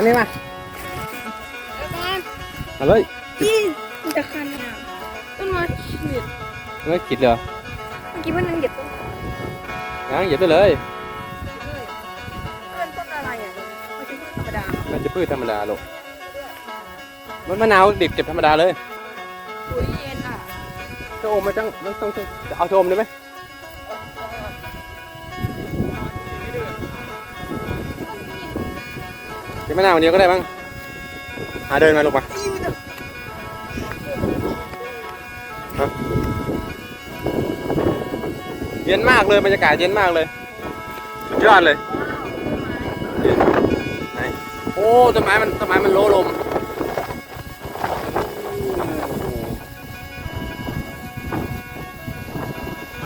อันนี้มาแล้วกันมาเลยยี่มันจะคันอะต้นไม้ขีดไม่ขีดเลยเหรอเมื่อกี้มันนั่งเหยียบต้นงั้นเหยียบไปเลยเลยเป็นต้นอะไรอะมันเป็นต้นธรรมดามันจะพืชธรรมดาลูกมันมะนาวดิบเก็บธรรมดาเลยปุ๋ยเย็นอะชะอมมันต้องต้องต้องต้องเอาชะอมได้ไหม ก็บมะนาววันเดียวก็ได้บ้างหาเดินมาลูกมาเย็นมากเลยบรรยากาศเย็นมากเลยสุดยอดเลยไหนโอ้ต้นไม้มันต้นไม้มันโลลม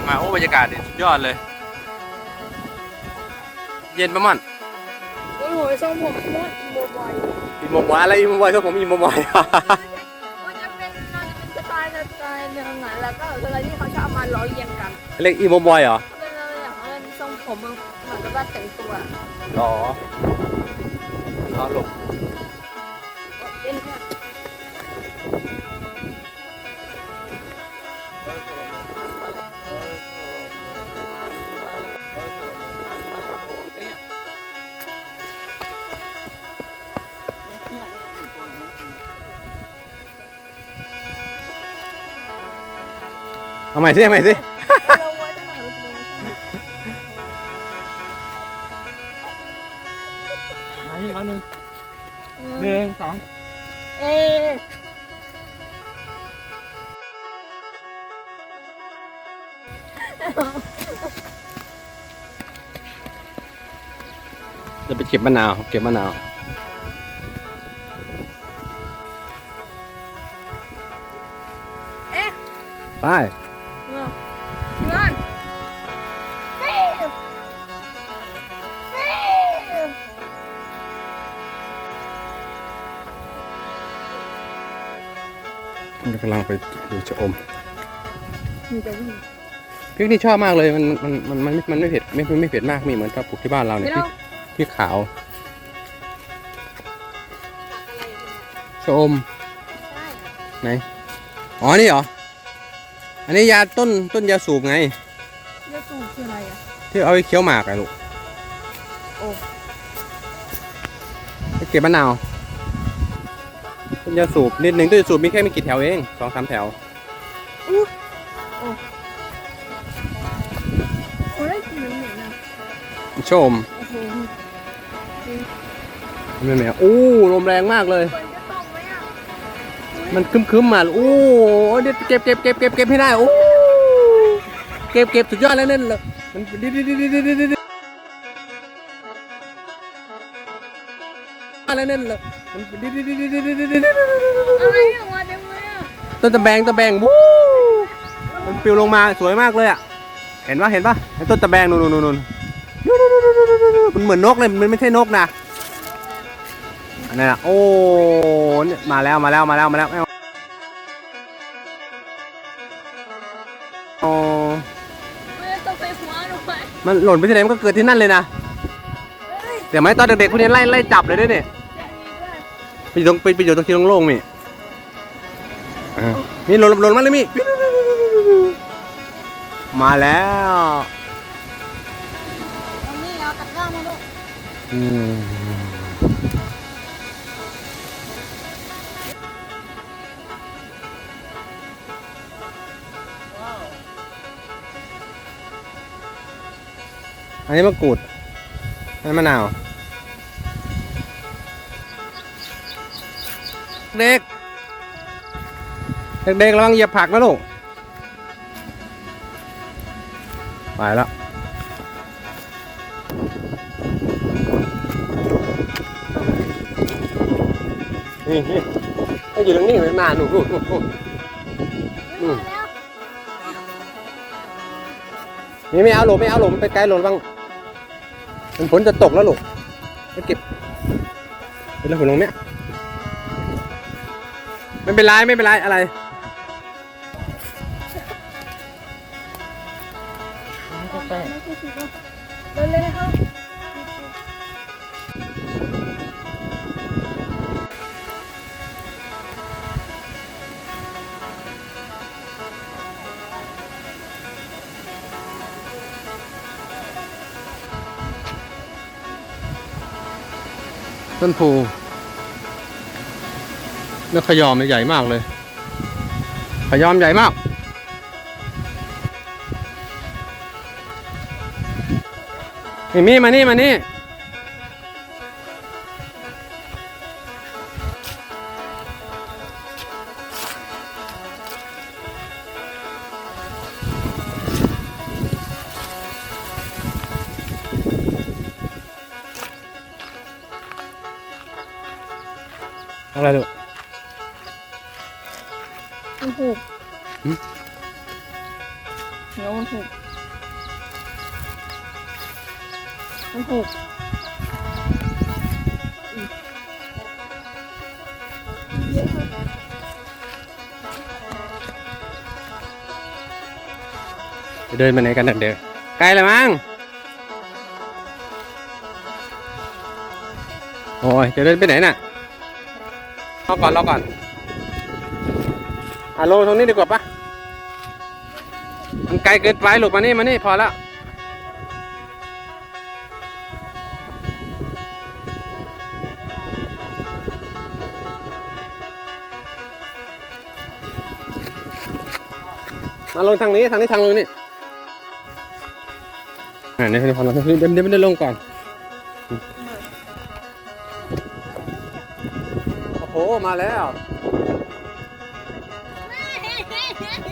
มาโอ้บรรยากาศดิสุดยอดเลย เย็นประมันโอ้โหทรงผมมดโมบอยอีโมบอยอะไรอีโมบอยก็ผมอีโมบอย มันจะเป็นมันจะเป็นสไตล์สไตล์หนึ่งอะแล้วก็เวลาที่เขาชอบเอามาล้อเลียนกันเรียกอีโมบอยเหรอเป็นอะไรอย่างเป็นทรงผมมันเหมือนกับว่าแต่งตัว หรอรอลูก เอาใหม่สิเอาใหม่สิเราไว้ตั้งแต่เด็กมาอีกแล้วหนึ่งๆหนึ่งสองเอ๊ะจะไปเก็บมะนาวเก็บมะนาว เอ๊ะ ไปำลังไปดูชะอมมีแต่วิ่งพริกนี่ชอบมากเลยมันมันมันมันมันไม่เผ็ดไม่ไม่ไม่เผ็ดมากมีเหมือนกับปลูกที่บ้านเราไม่เนี่ยพริต้อกงพริกขาวชะอมได้อ๋อนี่เหรออันนี้ยาต้นต้นยาสูบไงยาสูบคืออะไรอะที่เอาไปเคี้ยวหมากอะลูกโอ้ไปเก็บมะนาว ต้นยาสูบนิดหนึ่งต้นยาสูบมีแค่ไม่กี่แถวเองสองสามแถวโอ้ได้กลินเหม็นๆอะชะอมโอ้โหไม่ไม่โอ้ลมแรงมากเลย ฝนจะตกไหมอะมันคึมคึมๆมาโอ้เดี๋ยวเก็บเก็บเก็บเก็บเก็บให้ได้โอ้เก็บเก็บสุดยอดแล้วนั่นเลยมันดิดิดิดิดิดิ ดิดิอะไรนั่นเลยมันดิดิดิดิดิดิดิดิอะไรออกมาเต็มเลยอะต้นตะแบงตะแบงวู้มันปลิวลงมาสวยมากเลยอะเห็นปะเห็นปะไอ้ต้นตะแบงนู่นนู่นนู่นนู่นมันเหมือนนกเลยมันไม่ใช่นกนะอันนั้นอะโอ้เนี่ยมาแล้วมาแล้วมาแล้วมาแล้วโอ้ไม่ได้ตกไปหัวหนูไปมันหล่นไปที่ไหนมันก็เกิดที่นั่นเลยนะเฮ้ยแต่ไหมตอนเด็กๆพวกนี้ไล่ไล่จับเลยด้วยเนี่ยอย่างนี้ด้วย ไปอยู่ตรงไปไปอยู่ตรงที่โล่งๆนี่อ่านี่หล่นหล่นมาเลยมี่มาแล้วเอานี่เอาตะกร้ามาด้วยอืมอันนี้มะกรูดอันนี้มะนาว เด็กเด็กๆระวังเหยียบผักนะลูก ไปแล้วนี่นี่ให้อยู่ตรงนี้มันมาหนูนี่ไม่เอาหลบไม่เอาหลบมันไปไกลหลบบ้างมันฝนจะตกแล้วลูกไปเก็บเป็นแล้วฝนลงเนี้ย ไม่เป็นไรไม่เป็นไรอะไรต้นผู แล้วขยอมเนี่ยใหญ่มากเลย ขยอมใหญ่มากนี่มี่มานี่มานี่อะไรลูก มันถูกจะเดินไปไหนกันเด้อไกลเลยมั้งโอ้ยจะเดินไปไหนน่ะรอก่อนรอก่อนอะลงตรงนี้ดีกว่าปะมันไกลเกินไปหลบมานี่มานี่พอแล้ว มาลงทางนี้ทางนี้ทางลงนี่อ่าเนี่ยเดี๋ยวามเดี๋ยวเดี๋ยวเดี๋ยวไม่ได้ลงก่อน โอ้โห มาแล้ว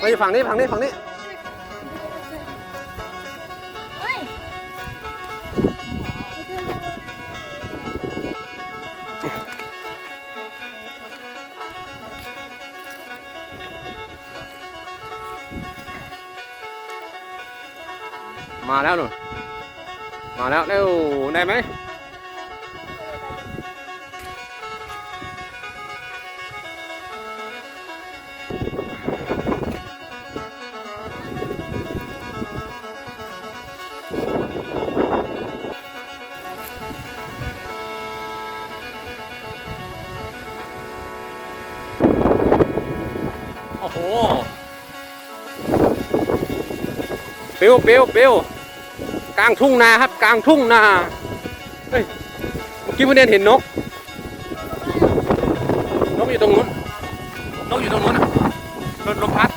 มาอยู่ฝั่งนี้ฝั่งนี้ฝั่งนี้ มาแล้วหนูมาแล้วเร็วได้ไหม ปิวปิวปิวกลางทุ่งนาครับ กลางทุ่งนาเฮ้ยเมื่อกี้พี่เนนเห็นนก นกอยู่ตรงนู้นนกอยู่ตรงนู้นน่ะรถลมพัด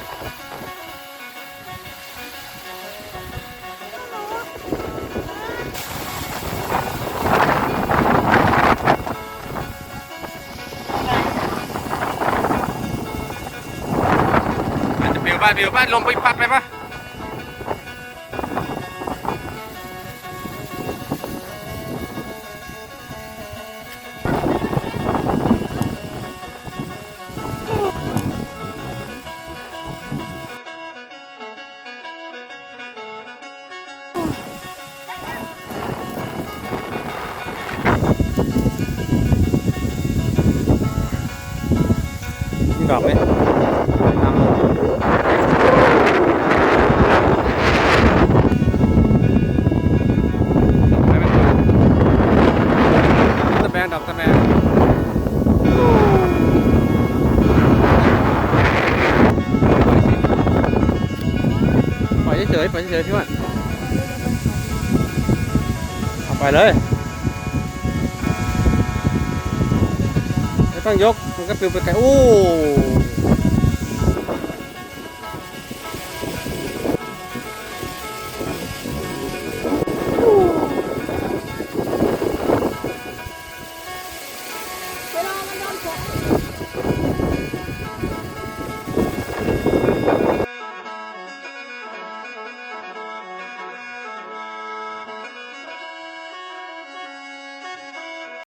อาจจะเปลี่ยวบ้านเปลี่ยวบ้านลมไปพัดไปปะ ไปเฉยๆพี่ว่าเอาไปเลยไม่ต้องยกมันก็ปลิวไปไกลโอ้